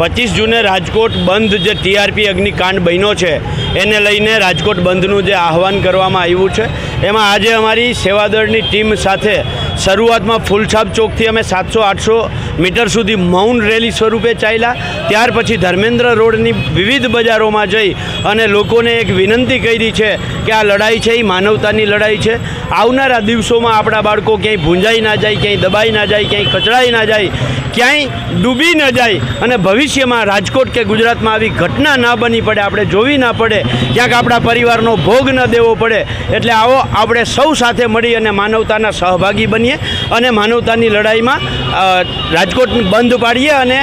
પચીસ જૂને રાજકોટ બંધ જે ટીઆરપી અગ્નિકાંડ બન્યો છે, એને લઈને રાજકોટ બંધનું જે આહવાન કરવામાં આવ્યું છે, એમાં આજે અમારી સેવાદળની ટીમ સાથે શરૂઆતમાં ફૂલછાપ ચોકથી અમે સાતસો, આઠસો મીટર સુધી મૌન રેલી સ્વરૂપે ચાલ્યા, ત્યાર પછી ધર્મેન્દ્ર રોડની વિવિધ બજારોમાં જઈ અને લોકોને એક વિનંતી કરી છે કે આ લડાઈ છે, એ માનવતાની લડાઈ છે. આવનારા દિવસોમાં આપણા બાળકો ક્યાંય ભૂંજાઈ ના જાય, ક્યાંય દબાઈ ના જાય, ક્યાંય કચડાઈ ના જાય, ક્યાંય ડૂબી ન જાય અને ભવિષ્યમાં રાજકોટ કે ગુજરાતમાં આવી ઘટના ના બની પડે, આપણે જોવી ના પડે, ક્યાંક આપણા પરિવારનો ભોગ ન દેવો પડે, એટલે આવો આપણે સૌ સાથે મળી અને માનવતાના સહભાગી બનીએ અને માનવતાની લડાઈમાં રાજકોટ બંધ પાડીએ અને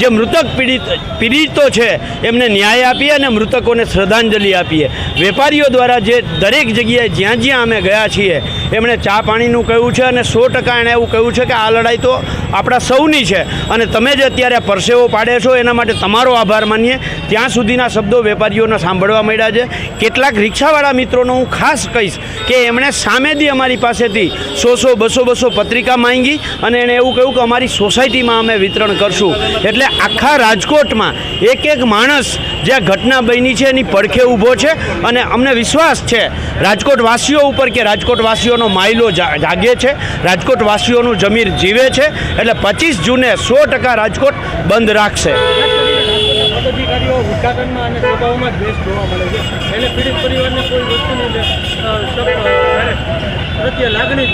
જે મૃતક પીડિત, પીડિતો છે, એમને ન્યાય આપીએ અને મૃતકોને શ્રદ્ધાંજલિ આપીએ. વેપારીઓ દ્વારા જે દરેક જગ્યાએ જ્યાં જ્યાં અમે ગયા છીએ એમણે ચા પાણીનું કહ્યું છે અને સો ટકા એણે એવું કહ્યું છે કે આ લડાઈ તો આપણા સૌની છે. અને તમે જે અત્યારે પરસેવો પાડે છો, એના માટે તમારો આભાર માનીએ. ત્યાં સુધીના શબ્દો વેપારીઓને સાંભળવા મળ્યા છે. કેટલાક રિક્ષાવાળા મિત્રોનો હું ખાસ કહીશ કે એમણે સામેથી અમારી પાસેથી સો સો, બસો બસો પત્રિકા માંગી અને એણે એવું કહ્યું કે અમારી સોસાયટીમાં અમે વિતરણ કરશું. એટલે આખા રાજકોટમાં એક એક માણસ જે ઘટના બની છે, એની પડખે ઊભો છે. અને અમને વિશ્વાસ છે રાજકોટવાસીઓ ઉપર કે રાજકોટ વાસીઓનો માયલો જાગે છે. રાજકોટ વાસીઓનું જમીર જીવે છે. એટલે પચીસ જૂને સો ટકા રાજકોટ બંધ રાખશે. પદાધિકારીઓ ઉદઘાટનમાં અને સભાઓમાં જોવા મળે છે. એને પરિવારને કોઈ વસ્તુની અ, સબ- લાગણી જ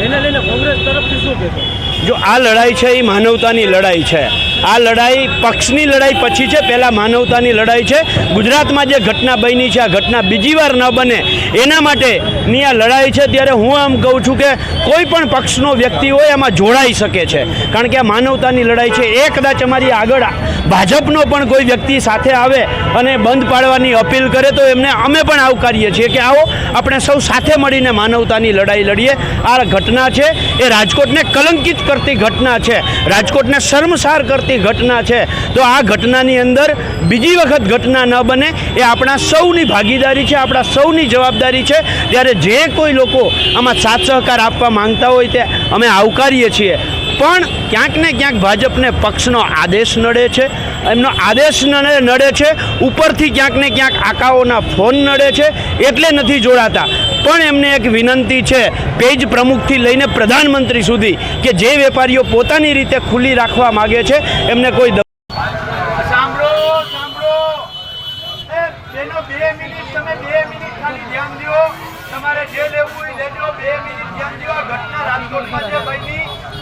એને લઈને કોંગ્રેસ તરફથી શું કહેશો? જો આ લડાઈ છે એ માનવતાની લડાઈ છે. આ લડાઈ પક્ષની લડાઈ પછી છે, પહેલાં માનવતાની લડાઈ છે. ગુજરાતમાં જે ઘટના બની છે, આ ઘટના બીજી વાર ન બને, એના માટેની આ લડાઈ છે, ત્યારે હું આમ કહું છું કે કોઈ પણ પક્ષનો વ્યક્તિ હોય એમાં જોડાઈ શકે છે. કારણ કે આ માનવતાની લડાઈ છે. એ કદાચ અમારી આગળ ભાજપનો પણ કોઈ વ્યક્તિ સાથે આવે અને બંધ પાડવાની અપીલ કરે, તો એમને અમે પણ આવકારીએ છીએ કે આવો, આપણે સૌ સાથે મળીને માનવતાની લડાઈ લડીએ. આ ઘટના છે, એ રાજકોટને કલંકિત કરતી ઘટના છે. રાજકોટને શર્મસાર કરતી ઘટના છે. તો આ ઘટનાની અંદર બીજી વખત ઘટના ન બને, એ આપણા સૌની ભાગીદારી છે, આપણા સૌની જવાબદારી છે. ત્યારે જે કોઈ લોકો આમાં સાથ સહકાર આપવા માંગતા હોય તે અમે આવકારીએ છીએ. પણ ક્યાંક ને ક્યાંક ભાજપને પક્ષનો આદેશ નડે છે, એમનો આદેશ નડે છે, ઉપરથી ક્યાંક ને ક્યાંક આકાઓના ફોન નડે છે, એટલે નથી જોડાતા. પણ એમને એક વિનંતી છે પેજ પ્રમુખથી લઈને પ્રધાનમંત્રી સુધી કે જે વેપારીઓ પોતાની રીતે ખુલ્લી રાખવા માગે છે, એમને કોઈ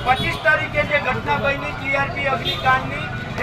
પચીસ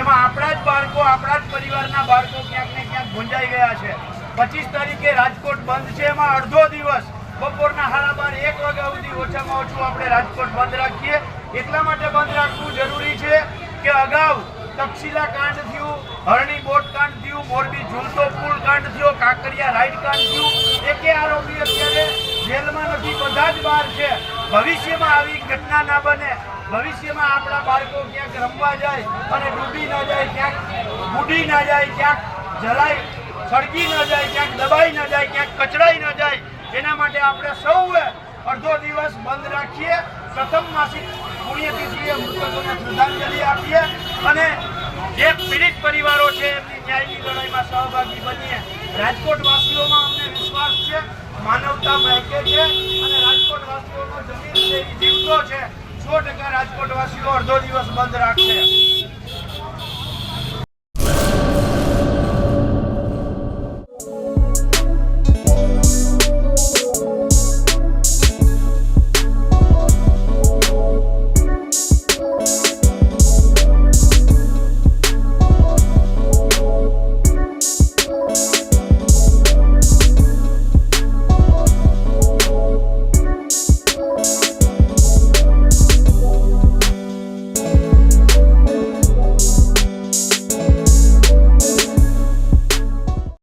આપણા જ બાળકો, આપણા જ પરિવારના બાળકો ક્યાંક ને ક્યાંક ગુંજાઈ ગયા છે. પચીસ તારીખે રાજકોટ બંધ છે, એમાં અડધો દિવસ. બપોરના હારા બાર, એક વાગ્યા સુધી ઓછામાં ઓછું આપણે રાજકોટ બંધ રાખીએ. એટલા માટે બંધ રાખવું જરૂરી છે કે અગાઉ તક્ષશિલા કાંડ થયું, હરણી બોટ કાંડ થયું, મોરબી ઝૂલતો પુલ કાંડ થયો, કાંકરિયા રાઈડ કાંડ થયું. એકે આરોપી અત્યારે જેલમાં નથી, બધા જ બહાર છે. ભવિષ્યમાં આવી ઘટના ના બને. ભવિષ્યમાં આપણા બાળકો ક્યાંક રમવા જાય અને ડૂબી ના જાય, ક્યાંક બુડી ના જાય, ક્યાંક જલાય સળગી ન જાય, ક્યાંક દબાઈ ન જાય, ક્યાંક કચડાઈ ન જાય, એના માટે આપણે સૌએ અડધો દિવસ બંધ રાખીએ. પ્રથમ માસિક પુણ્યતિથિએ મૃતકોને શ્રદ્ધાંજલિ આપીએ અને જે પીડિત પરિવારો છે, એમની ન્યાયની લડાઈમાં સહભાગી બનીએ. રાજકોટ વાસીઓમાં અમને વિશ્વાસ છે, માનવતા મહેકે છે અને રાજકોટ વાસીઓનો જમીન છે, એ જીવતો છે. સો ટકા રાજકોટ વાસીઓ અડધો દિવસ બંધ રાખશે.